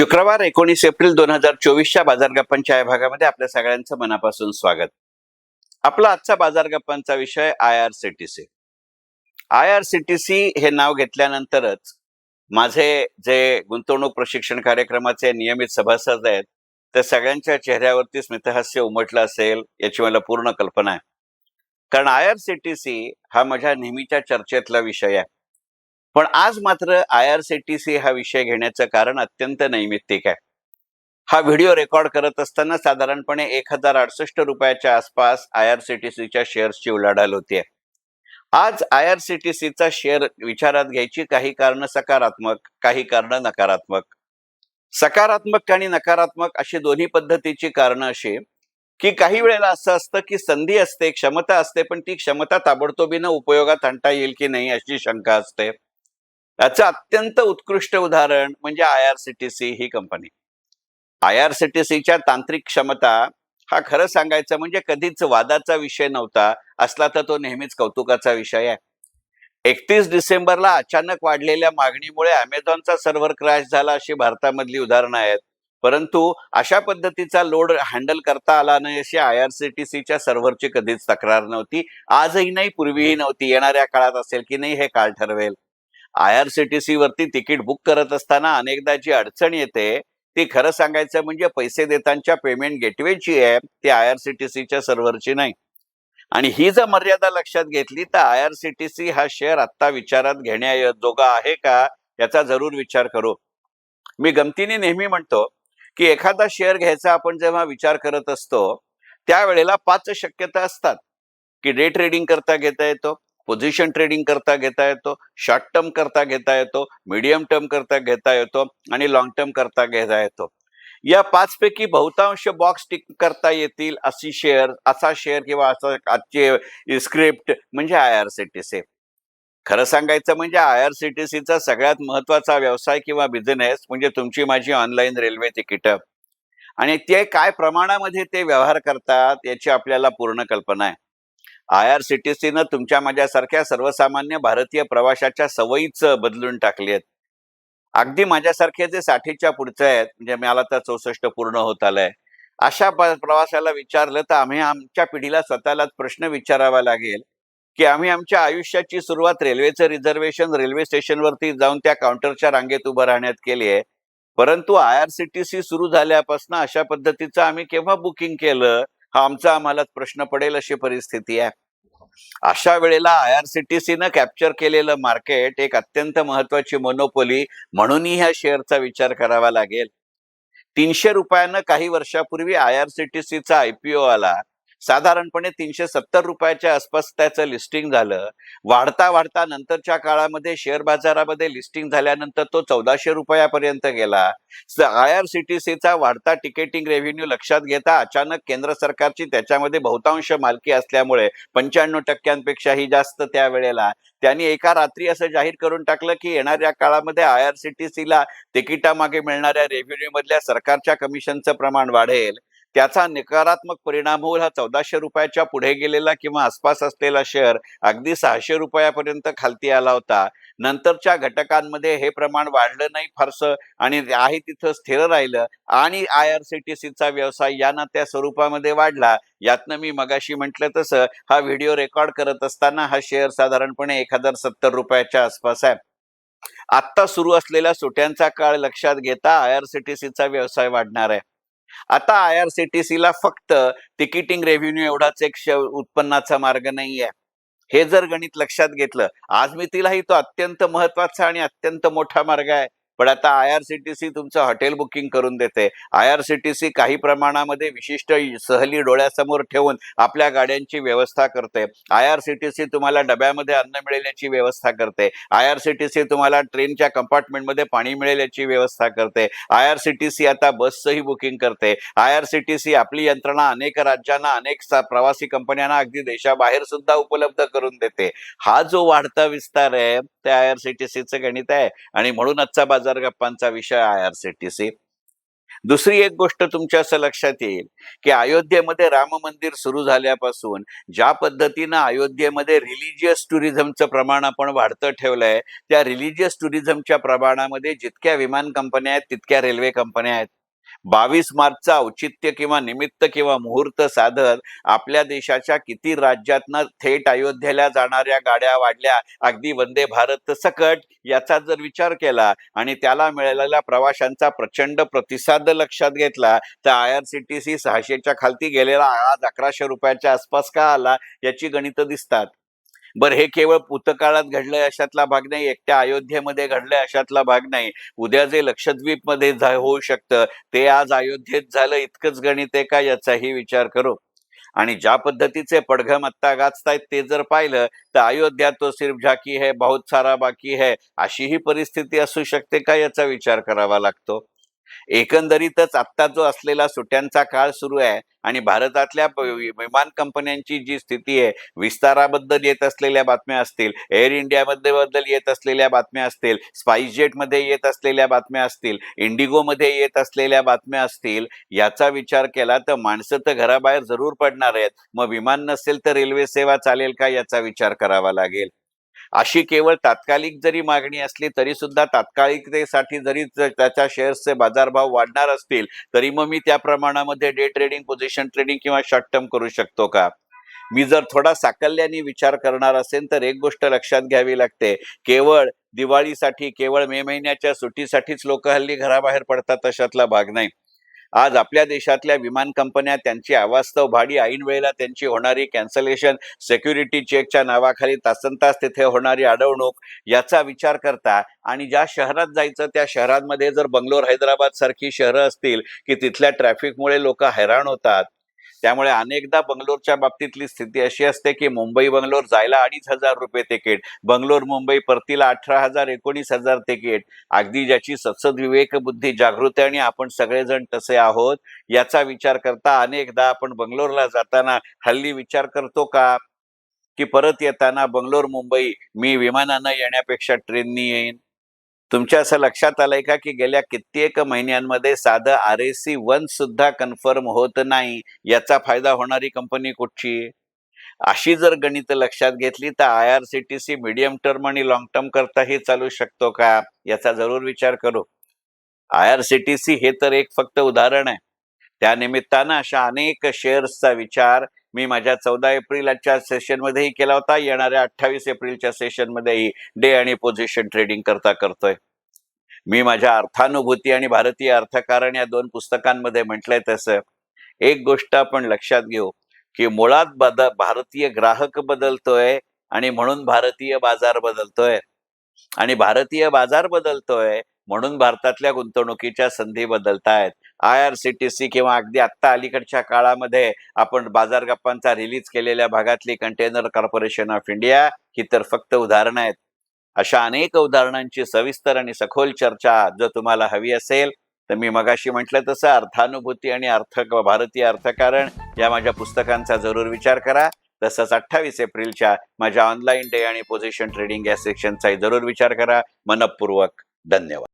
शुक्रवार एकोणीस एप्रिल दोन हजार चोवीसच्या बाजार गप्पांच्या या भागामध्ये आपल्या सगळ्यांचं मनापासून स्वागत. आपला आजचा बाजार गप्पांचा विषय I R C T C. I R C T C हे नाव घेतल्यानंतरच माझे जे गुंतवणूक प्रशिक्षण कार्यक्रमाचे नियमित सभासद आहेत त्या सगळ्यांच्या चेहऱ्यावरती स्मितहास्य उमटलं असेल याची मला पूर्ण कल्पना आहे. कारण I R C T C हा माझ्या नेहमीच्या चर्चेतला विषय आहे. पण आज मात्र I R C T C हा विषय घेण्याचं कारण अत्यंत नैमित्तिक आहे. हा व्हिडिओ रेकॉर्ड करत असताना साधारणपणे एक हजार अडसष्ट रुपयाच्या आसपास आय आर सी टी सीच्या शेअर्सची उलाढाल होतीये आज आय आर सी टी सीचा शेअर विचारात घ्यायची काही कारण सकारात्मक काही कारण नकारात्मक. सकारात्मक आणि नकारात्मक अशी दोन्ही पद्धतीची कारणं अशी की काही वेळेला असं असतं की संधी असते क्षमता असते पण ती क्षमता ताबडतोबीनं उपयोगात आणता येईल की नाही अशी शंका असते. याचं अत्यंत उत्कृष्ट उदाहरण म्हणजे I R C T C he company I R C T सीच्या तांत्रिक क्षमता हा खरं सांगायचं म्हणजे कधीच वादाचा विषय नव्हता असला तर तो नेहमीच कौतुकाचा विषय आहे. एकतीस डिसेंबरला अचानक वाढलेल्या मागणीमुळे अमेझॉनचा सर्व्हर क्रॅश झाला अशी भारतामधली उदाहरणं आहेत. परंतु अशा पद्धतीचा लोड हँडल करता आला नाही अशी आय आर सी टी सीच्या सर्व्हरची कधीच तक्रार नव्हती. आजही नाही पूर्वीही नव्हती. येणाऱ्या काळात असेल की नाही हे काळ ठरवेल. I R C T C वरती तिकीट बुक करत असताना अनेकदा जी अडचण येते ती खरं सांगायचं म्हणजे पैसे देतांच्या पेमेंट गेटवेची आहे ती आय आर सी टी सीच्या सर्व्हरची नाही. आणि ही जर मर्यादा लक्षात घेतली तर I R C T C हा शेअर आत्ता विचारात घेण्याजोगा आहे का याचा जरूर विचार करू. मी गमतीने नेहमी म्हणतो की एखादा शेअर घ्यायचा आपण जेव्हा विचार करत असतो त्यावेळेला पाच शक्यता असतात की डे ट्रेडिंग करता घेता येतो पोझिशन ट्रेडिंग करता घेता येतो शॉर्ट टर्म करता घेता येतो मीडियम टर्म करता घेता येतो आणि लॉंग टर्म करता घेता येतो. या पाच पैकी बहुतांश बॉक्स टिक करता येतील अशी शेअर असा शेअर किंवा असं आजचे स्क्रिप्ट म्हणजे I R C T C खरं सांगायचं म्हणजे आय आर सी टी सीचा सगळ्यात महत्त्वाचा व्यवसाय किंवा बिझनेस म्हणजे तुमची माझी ऑनलाईन रेल्वे तिकीट आणि ते काय प्रमाणामध्ये ते व्यवहार करतात याची आपल्याला पूर्ण कल्पना आहे. आय आर सी टी सीनं तुमच्या माझ्यासारख्या सर्वसामान्य भारतीय प्रवाशाच्या सवयीच बदलून टाकली आहेत. अगदी माझ्यासारखे जे साठीच्या पुढचे आहेत म्हणजे मला तर चौसष्ट पूर्ण होत आलंय. अशा प्रवासाला विचारलं तर आम्ही आमच्या पिढीला स्वतःलाच प्रश्न विचारावा लागेल की आम्ही आमच्या आयुष्याची सुरुवात रेल्वेचं रिझर्वेशन रेल्वे स्टेशनवरती जाऊन त्या काउंटरच्या रांगेत उभं राहण्यात केली आहे. परंतु I R C T C सुरू झाल्यापासून अशा पद्धतीचं आम्ही केव्हा बुकिंग केलं? हा आमचा आम्हालाच प्रश्न पडेल अशी परिस्थिती आहे. अशा वेळेला आय आर सी टी सीनं कॅप्चर केलेलं मार्केट एक अत्यंत महत्वाची मोनोपोली म्हणूनही ह्या शेअरचा विचार करावा लागेल. तीनशे रुपयानं काही वर्षापूर्वी आय आर सी टी सीचा आयपीओ आला. साधारणपणे तीनशे सत्तर रुपयाच्या आसपास त्याचं लिस्टिंग झालं. वाढता वाढता नंतरच्या काळामध्ये शेअर बाजारामध्ये लिस्टिंग झाल्यानंतर तो चौदाशे रुपयापर्यंत गेला. आय आर सी टी सीचा वाढता तिकेटिंग रेव्हेन्यू लक्षात घेता अचानक केंद्र सरकारची त्याच्यामध्ये बहुतांश मालकी असल्यामुळे पंच्याण्णव टक्क्यांपेक्षाही जास्त त्यावेळेला. त्यांनी एका रात्री असं जाहीर करून टाकलं की येणाऱ्या काळामध्ये आय आर सी टी सीला तिकिटामागे मिळणाऱ्या रेव्हेन्यू मधल्या सरकारच्या कमिशनचं प्रमाण वाढेल. त्याचा नकारात्मक परिणाम होऊन हा चौदाशे रुपयाच्या पुढे गेलेला किंवा आसपास असलेला शेअर अगदी सहाशे रुपयापर्यंत खालती आला होता. नंतरच्या घटकांमध्ये हे प्रमाण वाढलं नाही फारसं आणि आहे तिथं स्थिर राहिलं. आणि आय आर सी टी सीचा व्यवसाय या त्या स्वरूपामध्ये वाढला. यातनं मी मगाशी म्हटलं तसं हा व्हिडिओ रेकॉर्ड करत असताना हा शेअर साधारणपणे एक हजार सत्तर रुपयाच्या आसपास आहे. आत्ता सुरू असलेल्या सुट्यांचा काळ लक्षात घेता आय आर सी टी सीचा व्यवसाय वाढणार आहे. आता आय आर सी टी सीला फक्त तिकिटिंग रेव्हेन्यू एवढाच एक श- उत्पन्नाचा मार्ग नाहीये. हे जर गणित लक्षात घेतलं आज मी तिलाही तो अत्यंत महत्त्वाचा आणि अत्यंत मोठा मार्ग आहे. पण आता I R C T C तुमचं हॉटेल बुकिंग करून देते. I R C T C काही प्रमाणामध्ये विशिष्ट सहली डोळ्यासमोर ठेवून आपल्या गाड्यांची व्यवस्था करते. I R C T C तुम्हाला डब्यामध्ये अन्न मिळेल याची व्यवस्था करते. I R C T C तुम्हाला ट्रेनच्या कंपार्टमेंटमध्ये पाणी मिळेल याची व्यवस्था करते. I R C T C आता बसचंही बुकिंग करते. I R C T C आपली यंत्रणा अनेक राज्यांना अनेक प्रवासी कंपन्यांना अगदी देशाबाहेर सुद्धा उपलब्ध करून देते. हा जो वाढता विस्तार आहे ते आय आर सी टी सीचं गणित आहे. आणि म्हणून आजचा बाजार गप्पांचा विषय I R C T C दुसरी एक गोष्ट तुमच्या असं लक्षात येईल की अयोध्येमध्ये राम मंदिर सुरू झाल्यापासून ज्या पद्धतीनं अयोध्येमध्ये रिलिजियस टुरिझमचं प्रमाण आपण वाढतं ठेवलंय त्या रिलिजियस टुरिझमच्या प्रमाणामध्ये जितक्या विमान कंपन्या आहेत तितक्या रेल्वे कंपन्या आहेत. बावीस मार्चचा औचित्य किंवा निमित्त किंवा मुहूर्त साधत आपल्या देशाच्या किती राज्यातनं थेट अयोध्येला जाणाऱ्या गाड्या वाढल्या अगदी वंदे भारत सकट याचा जर विचार केला आणि त्याला मिळालेल्या प्रवाशांचा प्रचंड प्रतिसाद लक्षात घेतला तर I R C T C सहाशेच्या खालती गेलेला आज अकराशे रुपयाच्या आसपास का आला याची गणितं दिसतात. बरं हे केवळ पुतकाळात घडलंय अशातला भाग नाही एकट्या अयोध्येमध्ये घडलंय अशातला भाग नाही. उद्या जे लक्षद्वीपमध्ये होऊ शकतं ते आज अयोध्येत झालं इतकंच गणित आहे का याचाही विचार करू? आणि ज्या पद्धतीचे पडघम आत्ता गाजतायत ते जर पाहिलं तर अयोध्या तो सिर्फ झाकी है बहुत सारा बाकी है अशीही परिस्थिती असू शकते का याचा विचार करावा लागतो? एकंदरीतच आत्ता जो असलेला सुट्ट्यांचा काळ सुरू आहे आणि भारतातल्या विमान कंपन्यांची जी स्थिती आहे विस्ताराबद्दल येत असलेल्या बातम्या असतील एअर इंडियामध्ये बद्दल येत असलेल्या बातम्या असतील स्पाइस जेटमध्ये येत असलेल्या बातम्या असतील इंडिगोमध्ये येत असलेल्या बातम्या असतील याचा विचार केला तर माणसं तर घराबाहेर जरूर पडणार आहेत. मग विमान नसेल तर रेल्वे सेवा चालेल का याचा विचार करावा लागेल. अशी केवळ तात्कालिक जरी मागणी असली तरी सुद्धा तात्कालिकतेसाठी जरी त्याच्या शेअर्सचे बाजारभाव वाढणार असतील तरी मग मी त्या प्रमाणामध्ये डे ट्रेडिंग पोझिशन ट्रेडिंग किंवा शॉर्ट टर्म करू शकतो का? मी जर थोडा साकल्याने विचार करणार असेल तर एक गोष्ट लक्षात घ्यावी लागते. केवळ दिवाळीसाठी केवळ मे महिन्याच्या सुट्टीसाठीच लोक हल्ली घराबाहेर पडतात तशातला भाग नाही. आज आपल्या देशातल्या विमान कंपन्या त्यांची अवास्तव भाडी ऐन वेळेला त्यांची होणारी कॅन्सलेशन सेक्युरिटी चेकच्या नावाखाली तासन तास तिथे होणारी अडवणूक याचा विचार करता आणि ज्या शहरात जायचं त्या शहरांमध्ये जर बंगलोर हैदराबाद सारखी शहरं असतील की तिथल्या ट्रॅफिकमुळे लोक हैराण होतात त्यामुळे अनेकदा बंगलोरच्या बाबतीतली स्थिती अशी असते की मुंबई बंगलोर जायला अडीच हजार रुपये तिकीट बंगलोर मुंबई परतीला अठरा हजार एकोणीस हजार तिकीट. अगदी ज्याची सत्सद विवेक बुद्धी जागृत आहे आणि आपण सगळेजण तसे आहोत याचा विचार करता अनेकदा आपण बंगलोरला जाताना हल्ली विचार करतो का? की परत येताना बंगलोर मुंबई मी विमानानं येण्यापेक्षा ट्रेननी येईन. तुमच्या असं लक्षात आलंय का की गेल्या कित्येक महिन्यांमध्ये साधं आर एस सी वन सुद्धा कन्फर्म होत नाही याचा फायदा होणारी कंपनी कुठची? अशी जर गणित लक्षात घेतली तर I R C T C medium term आणि लॉंग टर्म करताही चालू शकतो का? याचा जरूर विचार करू. I R C T C हे तर एक फक्त उदाहरण आहे. त्यानिमित्तानं अशा अनेक शेअर्सचा विचार मी माझ्या चौदा एप्रिलच्या सेशनमध्येही केला होता. येणाऱ्या अठ्ठावीस एप्रिलच्या सेशनमध्येही डे आणि पोझिशन ट्रेडिंग करता करतोय. मी माझ्या अर्थानुभूती आणि भारतीय अर्थकारण या दोन पुस्तकांमध्ये म्हटलंय तसं. एक गोष्ट आपण लक्षात घेऊ की मुळात बद भारतीय ग्राहक बदलतोय आणि म्हणून भारतीय बाजार बदलतोय. आणि भारतीय बाजार बदलतोय म्हणून भारतातल्या गुंतवणुकीच्या संधी बदलतायत. I R C T C किंवा अगदी आत्ता अलीकडच्या काळामध्ये आपण बाजार गप्पांचा रिलीज केलेल्या भागातली कंटेनर कॉर्पोरेशन ऑफ इंडिया ही तर फक्त उदाहरणं आहेत. अशा अनेक उदाहरणांची सविस्तर आणि सखोल चर्चा जर तुम्हाला हवी असेल तर मी मगाशी म्हटलं तसं अर्थानुभूती आणि अर्थ भारतीय अर्थकारण या माझ्या पुस्तकांचा जरूर विचार करा. तसंच अठ्ठावीस एप्रिलच्या माझ्या ऑनलाईन डे आणि पोझिशन ट्रेडिंग या सेक्शनचाही जरूर विचार करा. मनपूर्वक धन्यवाद.